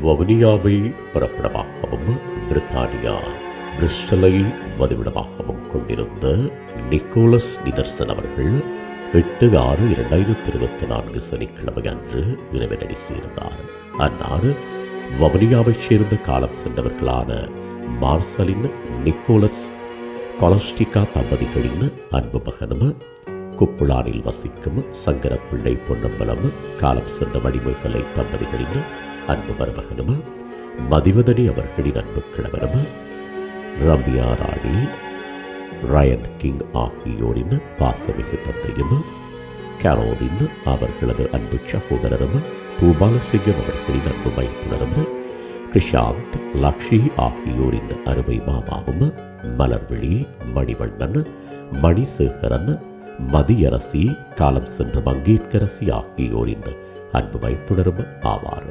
வவுனியாவை பிறப்பிடமாகவும் பிரித்தானியா பிரிஸ்டலை வதிவிடமாகவும் கொண்டிருந்த நிக்கோலஸ் நிதர்சன் அவர்கள் எட்டு ஆறு இரண்டாயிரத்தி இருபத்தி நான்கு சனிக்கிழமை அன்று இறைவனடி சேர்ந்தார். அன்னார் வவுனியாவைச் சேர்ந்த காலம் சென்றவர்களான மார்சலின் நிக்கோலஸ் கொலஸ்டிகா தம்பதிகளின் அன்பு மகனும் குப்புளானில் வசிக்கும் சங்கரப்பிள்ளை பொன்னம்பலம் காலம் சென்ற வடிமைகளை தம்பதிகளின் அன்பு மருமகனும் மதிவதனி அவர்களின் அன்பு கிழவனும் ரம்யா ராணி ரயன் கிங் ஆகியோரின் பாசமிகு தந்தையும் கரோலின் அவர்களது அன்பு சகோதரரும் பூபாலசிங்கம் அவர்களின் அன்பு மைத்துனரும் கிருஷாந்த் லக்ஷி ஆகியோரின் அருமை மாமாவும் மலர்விழி மணிவண்ணன் மணிசேகரன் மதியரசி காலம் சென்ற மங்கேற்கரசி ஆகியோரின் அன்பு வைத்துணரும் ஆவார்.